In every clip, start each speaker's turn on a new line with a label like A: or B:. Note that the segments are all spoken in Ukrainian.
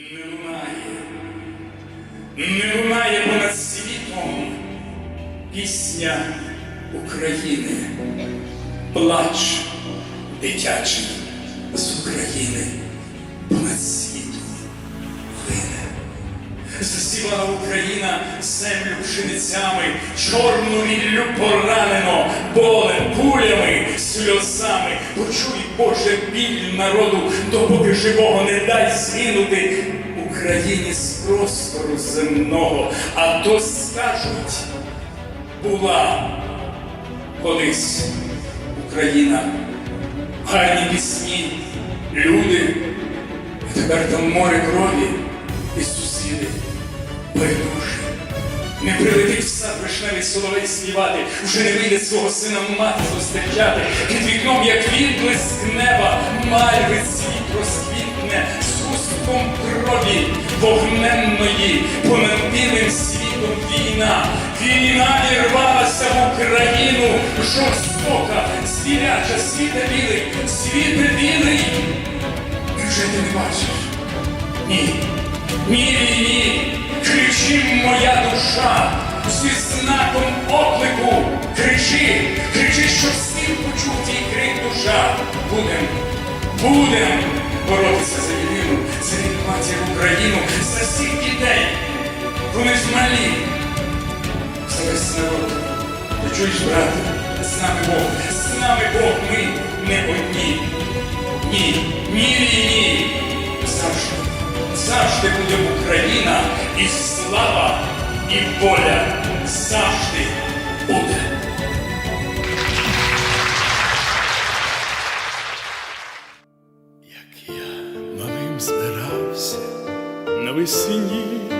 A: не лунає, не лунає понад світом пісня України, плач дитячий з України понад світом плине. Засівала Україна землю пшеницями, чорну ріллю поранено, болем, пулями, сльозами. Почуй, Боже, біль народу, допоки живого не дай згинути Україні з простору земного, а то скажуть, була колись Україна, гарні пісні, люди, а тепер там море крові і сусіди байдужі. Не прилетить в сад вишневий соловей співати, вже не вийде свого сина мати зустрічати. Під вікном, як відблиск неба, мальви світ розквітне з крові вогненної, понад білим світом війна. Війна вірвалася в Україну, жорстока, звіряча, світа білий, світа білий. Невже ти не бачиш? Ні, ні, війні, кричи моя душа, зі знаком оклику, кричи, кричи, щоб світ почув твій крик душа. Будем, будем боротися за єдину, Малі. За весь народ. Ти чуєш, брате, з нами Бог, з нами Бог, ми не одні. Ні, ні, ні, завжди, завжди буде Україна і слава, і воля завжди буде.
B: Як я малим збирався навесні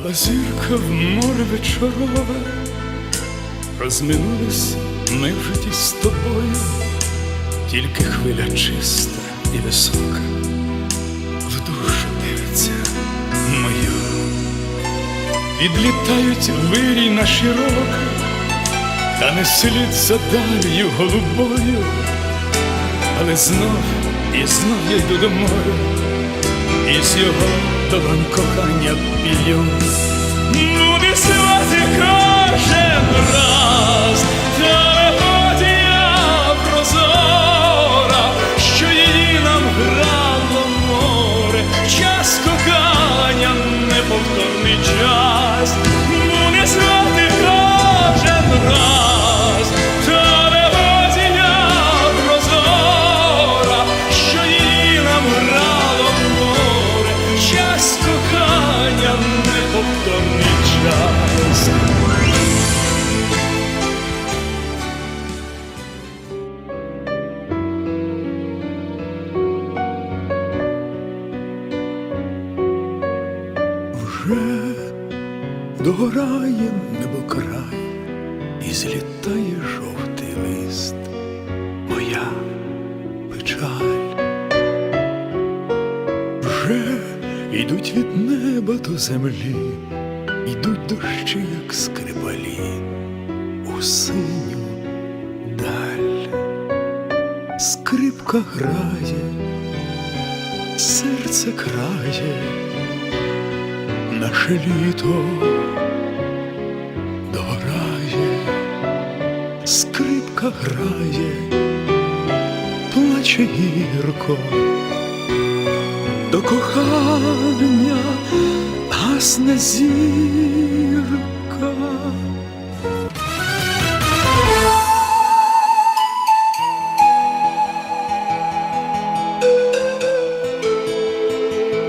B: Впала зірка в море вечорове, розминулись ми в житті з тобою, тільки хвиля чиста і висока, в душу дивиться мою. Відлітають вирій на широко, та не слід за далью голубою, але знов і знов я йду до моря, і з його долонь кохання п'ю. Буде співати кожен раз, час. Вже догорає небо край і злітає жовтий лист, моя печаль. Вже йдуть від неба до землі, йдуть дощі, як скрипалі, у синю даль. Скрипка грає, серце крає наше літо догорає, скрипка грає,
C: плаче гірко, до кохання гасне зірка.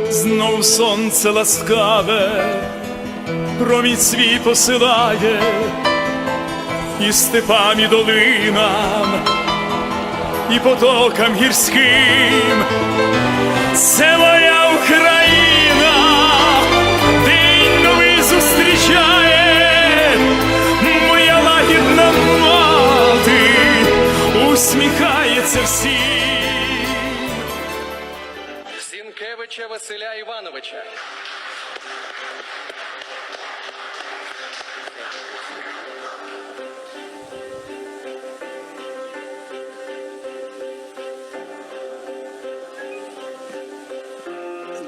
C: Знов сонце ласкаве, промінь свій посилає, і степам, і долинам, і потокам гірським. Це моя Україна, усміхається всім.
D: Зінкевича Василя Івановича.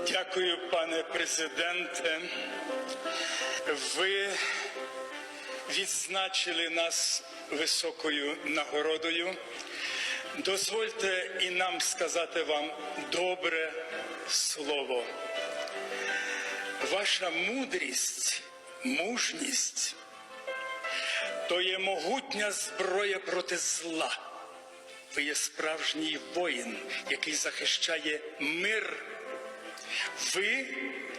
B: Дякую, пане президенте. Ви відзначили нас високою нагородою. Дозвольте і нам сказати вам добре слово. Ваша мудрість, мужність то є могутня зброя проти зла. Ви є справжній воїн, який захищає мир. Ви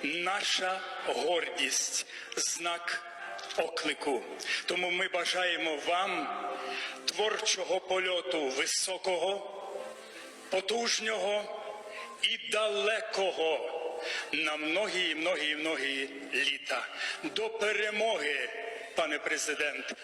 B: наша гордість, знак оклику. Тому ми бажаємо вам творчого польоту високого, потужнього і далекого на многі, многі, многії літа. До перемоги, пане президент.